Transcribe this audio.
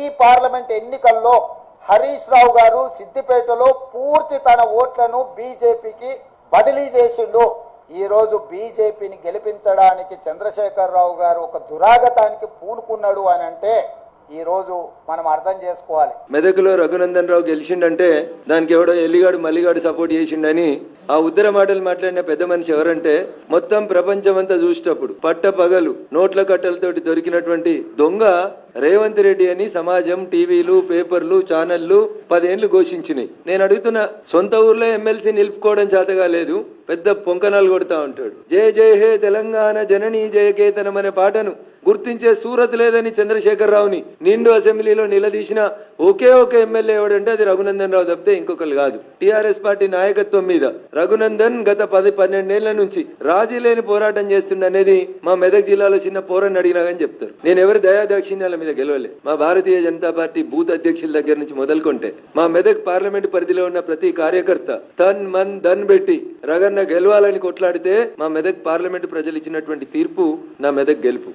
ఈ పార్లమెంట్ ఎన్నికల్లో హరీష్ రావు గారు సిద్దిపేటలో పూర్తి తన ఓట్లను బీజేపీకి బదిలీ చేసిండు. ఈరోజు బీజేపీని గెలిపించడానికి చంద్రశేఖర్ రావు గారు ఒక దురాగతానికి పూనుకున్నాడు అని అంటే ఈరోజు మనం అర్థం చేసుకోవాలి. మెదకులో రఘునందన్ రావు గెలిచిండంటే దానికి ఎవడో ఎల్లిగాడు మల్లిగాడు సపోర్ట్ చేసిండని ఆ ఉద్దర మాటలు మాట్లాడిన పెద్ద మనిషి ఎవరంటే మొత్తం ప్రపంచం అంతా చూసేటప్పుడు పట్ట పగలు నోట్ల కట్టలతోటి దొరికినటువంటి దొంగ రేవంత్ రెడ్డి అని సమాజం టీవీలు పేపర్లు ఛానళ్ళు పదేళ్ళు ఘోషించినాయి. నేను అడుగుతున్నా సొంత ఊర్లో ఎమ్మెల్సీ నిలుపుకోవడం చేతగా లేదు. పెద్ద పొంకనాలు కొడతా ఉంటాడు. జయ జయ హే తెలంగాణ జననీ జయకేతనం అనే పాటను గుర్తించే సూరత్ లేదని చంద్రశేఖర్ రావుని నిండు అసెంబ్లీలో నిలదీసిన ఒకే ఒక ఎమ్మెల్యే ఎవడంటే అది రఘునందన్ రావు తప్పితే ఇంకొకరు కాదు. టిఆర్ఎస్ పార్టీ నాయకత్వం మీద రఘునందన్ గత పది పన్నెండేళ్ళ నుంచి రాజీ లేని పోరాటం చేస్తుండనేది మా మెదక్ జిల్లాలో చిన్న పోరని అడిగినా కానీ చెప్తారు. నేను ఎవరి దయాదాక్షిణ్యాల మీద గెలవలే. మా భారతీయ జనతా పార్టీ బూత్ అధ్యక్షుల దగ్గర నుంచి మొదలుకొంటే మా మెదక్ పార్లమెంట్ పరిధిలో ఉన్న ప్రతి కార్యకర్త తన్ మన్ దన్ పెట్టి రగన్న గెలవాలని కొట్లాడితే మా మెదక్ పార్లమెంటు ప్రజలు ఇచ్చినటువంటి తీర్పు నా మెదక్ గెలుపు.